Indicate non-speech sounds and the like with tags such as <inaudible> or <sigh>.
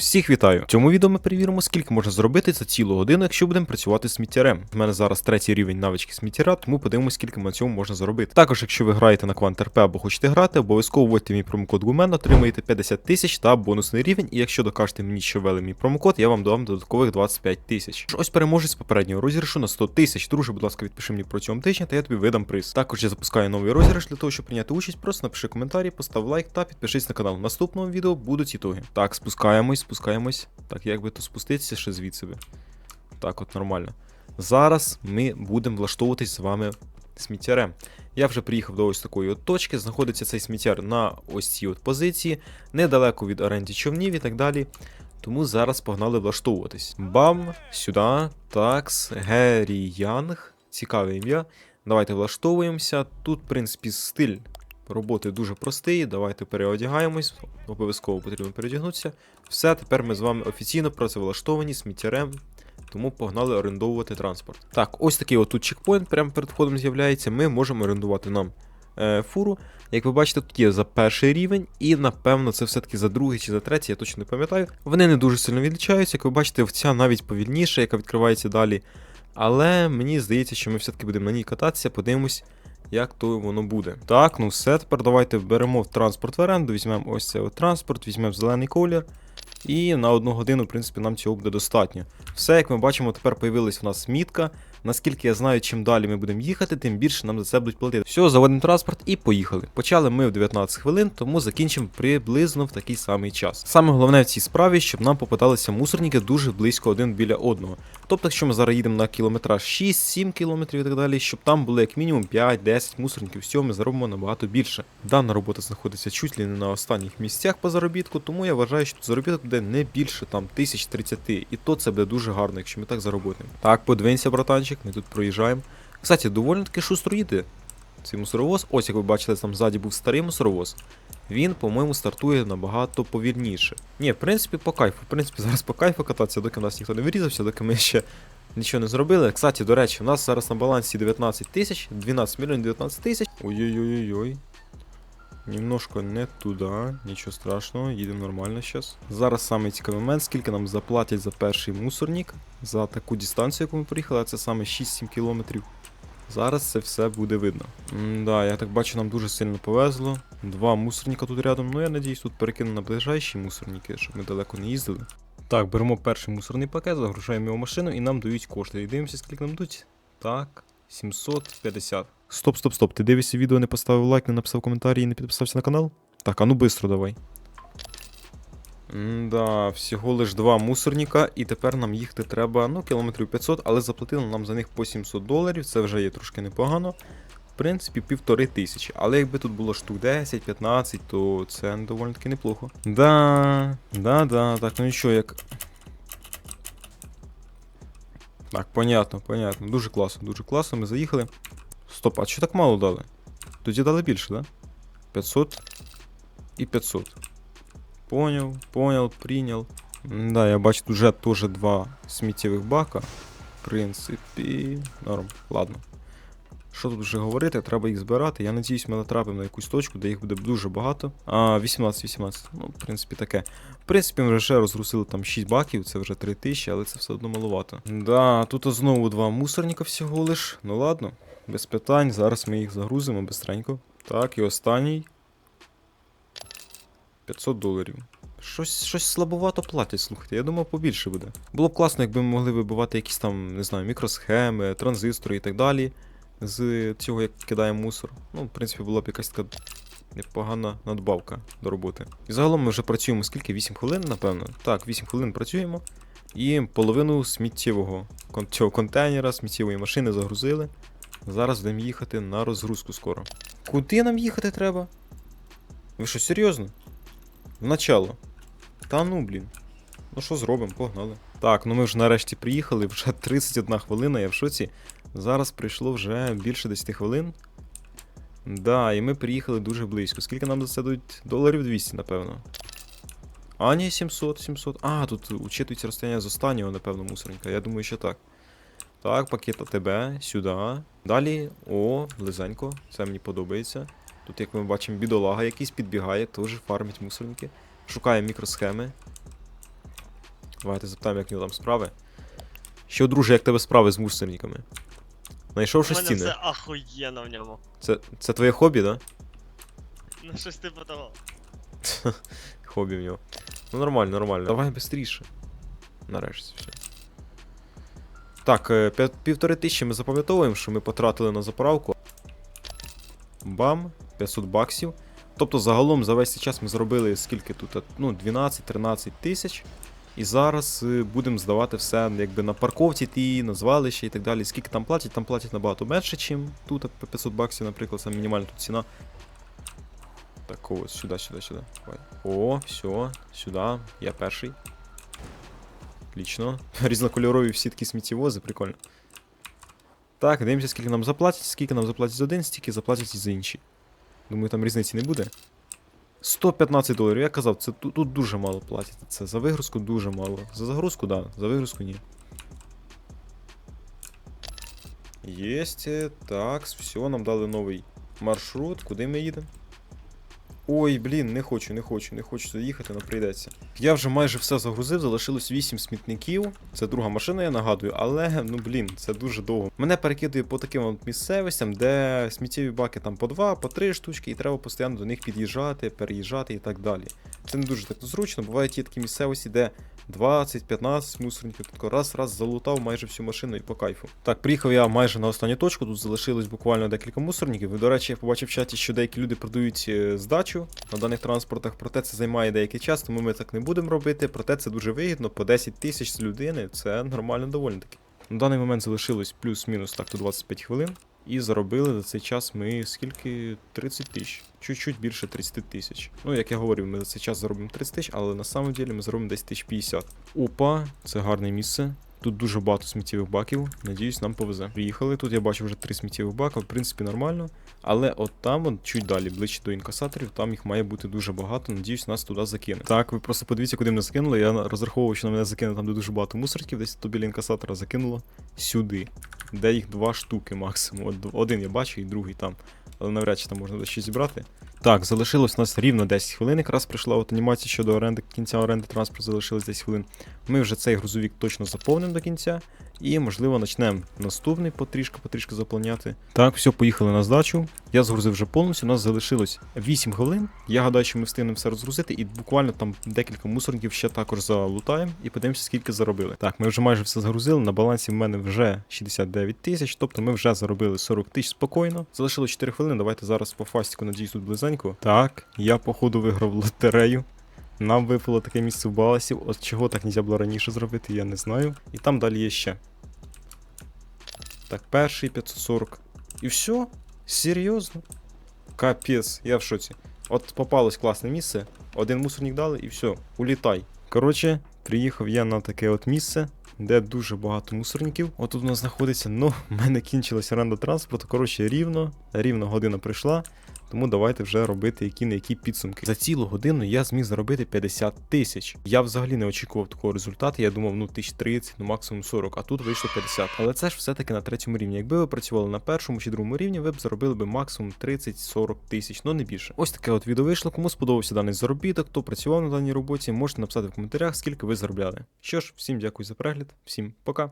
Всіх вітаю! В цьому відео ми перевіримо, скільки можна зробити за цілу годину, якщо будемо працювати з сміттярем. У мене зараз третій рівень навички сміттяра, тому подивимося, скільки на цьому можна заробити. Також, якщо ви граєте на Quant RP або хочете грати, обов'язково вводьте мій промокод Гумен, отримаєте 50 тисяч та бонусний рівень. І якщо докажете мені, що ввели мій промокод, я вам дам додаткових 25 тисяч. Ось переможець попереднього розіграшу на 100 тисяч. Друже, будь ласка, відпиши мені протягом тижня, та я тобі видам приз. Також я запускаю новий розіграш для того, щоб прийняти участь. Просто напиши коментарі, постав лайк та підпишись на канал. В наступному відео будуть ітоги. Так, спускаємось, спускаємось. Так, як би то спуститися ще звідси би. Так, от нормально. Зараз ми будемо влаштовуватись з вами сміттярем. Я вже приїхав до ось такої от точки. Знаходиться цей сміттяр на ось цій от позиції, недалеко від оренді човнів і так далі. Тому зараз погнали влаштовуватись. Бам, сюди, такс, Геррі Янг. Цікаве ім'я. Давайте влаштовуємося. Тут, в принципі, стиль роботи дуже простий. Давайте переодягаємось. Обов'язково потрібно переодягнутися. Все, тепер ми з вами офіційно працевлаштовані сміттярем. Тому погнали орендовувати транспорт. Так, ось такий отут чекпоінт прямо перед входом з'являється. Ми можемо орендувати нам е, фуру. Як ви бачите, тут є за перший рівень, і напевно це все-таки за другий чи за третій, я точно не пам'ятаю. Вони не дуже сильно відлічаються. Як ви бачите, ця навіть повільніша, яка відкривається далі. Але мені здається, що ми все-таки будемо на ній кататися, подивимось, як то воно буде. Так, ну все, тепер давайте беремо в транспорт в оренду, візьмемо ось цей транспорт, візьмемо зелений колір. І на одну годину, в принципі, нам цього буде достатньо. Все, як ми бачимо, тепер появилась у нас мітка. Наскільки я знаю, чим далі ми будемо їхати, тим більше нам за це будуть платити. Все, заводимо транспорт і поїхали. Почали ми в 19 хвилин, тому закінчимо приблизно в такий самий час. Саме головне в цій справі, щоб нам попадалися мусорники дуже близько один біля одного. Тобто, якщо ми зараз їдемо на кілометраж 6-7 кілометрів і так далі, щоб там було як мінімум 5-10 мусорників, всього ми заробимо набагато більше. Дана робота знаходиться чуть ли не на останніх місцях по заробітку, тому я вважаю, що заробіток буде не більше там 1030, і то це буде дуже гарно, якщо ми так заробимо. Так, подивимося, братанчик, ми тут проїжджаємо. Кстати, доволі таки шустро їде цей мусоровоз. Ось як ви бачили, там ззаді був старий мусоровоз. Він, по-моєму, стартує набагато повільніше. Ні, в принципі, по кайфу. В принципі, <laughs> зараз по кайфу кататися, доки в нас ніхто не вирізався, доки ми ще нічого не зробили. Кстати, до речі, у нас зараз на балансі 19 тисяч, 12 мільйонів 19 тисяч. Ой-ой-ой-ой. Немножко не туди, нічого страшного, їдемо нормально зараз. Зараз саме цікавий момент, скільки нам заплатять за перший мусорник, за таку дистанцію, яку ми приїхали, а це саме 6-7 кілометрів. Зараз це все буде видно. Да, я так бачу, нам дуже сильно повезло. Два мусорника тут рядом. Ну я надіюсь, тут перекину на ближайші мусорники, щоб ми далеко не їздили. Так, беремо перший мусорний пакет, загружаємо його в машину і нам дають кошти. І дивимося, скільки нам дуть. Так, 750. Стоп, стоп, стоп. Ти дивишся відео, не поставив лайк, не написав коментарі і не підписався на канал? Так, а ну бистро давай. Да, всього лиш два мусорника, і тепер нам їхати треба, ну, кілометрів 500, але заплатили нам за них по 700 доларів, це вже є трошки непогано. В принципі, півтори тисячі. Але якби тут було штук 10-15, то це доволі таки неплохо. Да, да, да, так, ну нічого, як. Так, понятно, понятно. Дуже класно, дуже класно, ми заїхали. Стоп, а що так мало дали? Тоді дали більше, да? 500 і 500. Понял, понял, прийнял. Да, я бачу, вже теж два сміттєвих бака. В принципі, норм. Ладно. Що тут вже говорити, треба їх збирати. Я надіюсь, ми натрапимо на якусь точку, де їх буде дуже багато. А, 18-18. Ну, в принципі, таке. В принципі, ми вже розрусили там 6 баків, це вже 3 тисячі, але це все одно маловато. Да, тут знову два мусорника всього лиш. Ну ладно, без питань. Зараз ми їх загрузимо бистренько. Так, і останній. 500 доларів. Щось, щось слабовато платять, слухайте. Я думав, побільше буде. Було б класно, якби ми могли вибивати якісь там, не знаю, мікросхеми, транзистори і так далі. З цього, як кидаємо мусор. Ну, в принципі, була б якась така непогана надбавка до роботи. І загалом ми вже працюємо скільки? 8 хвилин, напевно. Так, 8 хвилин працюємо. І половину сміттєвого цього контейнера, сміттєвої машини загрузили. Зараз будемо їхати на розгрузку скоро. Куди нам їхати треба? Ви що, серйозно? В начало. Та ну, блін. Ну що зробимо, погнали. Так, ну ми вже нарешті приїхали, вже <laughs> 31 хвилина, я в шоці. Зараз прийшло вже більше 10 хвилин. Да, і ми приїхали дуже близько. Скільки нам за це дають? Доларів 200, напевно. А, ні, 700, 700. А, тут учитується розстояння з останнього, напевно, мусорника. Я думаю, що так. Так, пакет АТБ, сюди. Далі. О, близенько. Це мені подобається. Тут, як ми бачимо, бідолага якийсь підбігає, теж фармить мусорники. Шукає мікросхеми. Давайте запитаємо, як нього там справи. Що, друже, як тебе справи з мусорниками? Знайшов щось цінне? все ахуєнно в ньому. Це, це твоє хобі, да? Ну щось типу того. <laughs> Хобі в нього. Ну нормально, нормально. Давай швидше. Нарешті все. Так, е, півтори тисячі ми запам'ятовуємо, що ми потратили на заправку. Бам, 500 баксів. Тобто загалом за весь цей час ми зробили скільки тут? Е, Ну, 12-13 тисяч. І зараз е, будемо здавати все якби на парковці ті, на звалищі і так далі. Скільки там платять? Там платять набагато менше, ніж тут, по 500 баксів, наприклад, це мінімальна тут ціна. Так, ось, сюди, сюди, сюди. О, все, сюди. Я перший. Отлично. <laughs> Різнокольорові всі такі сміттєвози, прикольно. Так, дивимося, скільки нам заплатять. Скільки нам заплатять за один, стільки заплатять і за інші. Думаю, там різниці не буде. 115 доларів. Я казав, це тут, тут дуже мало платять. Це за вигрузку дуже мало. За загрузку. Да. За вигрузку ні. Єсть. е, Так, все, нам дали новий маршрут. Куди ми їдемо? Ой, блін, не хочу, не хочу, не хочу сюди їхати, але прийдеться. Я вже майже все загрузив, залишилось 8 смітників. Це друга машина, я нагадую, але ну блін, це дуже довго. Мене перекидує по таким от місцевостям, де сміттєві баки там по 2, по 3 штучки, і треба постійно до них під'їжджати, переїжджати і так далі. Це не дуже так зручно. Бувають є такі місцевості, де 20-15 мусорників, тако раз раз залутав майже всю машину і по кайфу. Так, приїхав я майже на останню точку. Тут залишилось буквально декілька мусорників. До речі, я побачив в чаті, що деякі люди продають е, здачу на даних транспортах. Проте це займає деякий час, тому ми так не будемо робити. Проте це дуже вигідно. По 10 тисяч з людини це нормально доволі таки. На даний момент залишилось плюс-мінус так то 25 хвилин. І заробили за цей час ми скільки 30 тисяч. Чуть-чуть більше 30 тисяч. Ну, як я говорив, ми за цей час заробимо 30 тисяч, але на самом деле ми заробимо десь 1050. Опа, це гарне місце. Тут дуже багато сміттєвих баків. Надіюсь, нам повезе. Приїхали. Тут я бачу вже три сміттєвих бака, в принципі, нормально. Але от там, от чуть далі, ближче до інкасаторів, там їх має бути дуже багато. Надіюсь, нас туди закине. Так, ви просто подивіться, куди мене закинули. Я розраховував, що на мене закине там, де дуже багато мусорків, десь то біля інкасатора закинуло сюди. Де їх два штуки максимум. Один я бачу і другий там. Але навряд чи там можна щось зібрати. Так, залишилось у нас рівно 10 хвилин. Якраз прийшла от анімація щодо оренди кінця оренди транспорту залишилось 10 хвилин. Ми вже цей грузовік точно заповнимо до кінця. І, можливо, почнемо наступний потрішки-потрішки заповняти. Так, все, поїхали на здачу. Я згрузив вже повністю. У нас залишилось 8 хвилин. Я гадаю, що ми встигнемо все розгрузити, і буквально там декілька мусорників ще також залутаємо і подивимося, скільки заробили. Так, ми вже майже все загрузили. На балансі в мене вже 69 тисяч, тобто ми вже заробили 40 тисяч спокійно. Залишилось 4 хвилини. Давайте зараз по фастіку, надіюсь, тут близенько. Так, я походу виграв лотерею. Нам випало таке місце в баласів. От чого так нельзя було раніше зробити, я не знаю. І там далі є ще. Так, перший 540. І все? Серйозно? Капець, я в шоці. От попалось класне місце, один мусорник дали і все, улітай. Коротше, приїхав я на таке от місце, де дуже багато мусорників. От тут у нас знаходиться, ну, в мене кінчилася оренда транспорту. Коротше, рівно, рівно година прийшла. Тому давайте вже робити які на які підсумки. За цілу годину я зміг заробити 50 тисяч. Я взагалі не очікував такого результату. Я думав, ну 1030, ну максимум 40, а тут вийшло 50. Але це ж все-таки на третьому рівні. Якби ви працювали на першому чи другому рівні, ви б заробили би максимум 30-40 тисяч, ну не більше. Ось таке от відео вийшло. Кому сподобався даний заробіток, хто працював на даній роботі, можете написати в коментарях, скільки ви заробляли. Що ж, всім дякую за перегляд, всім пока.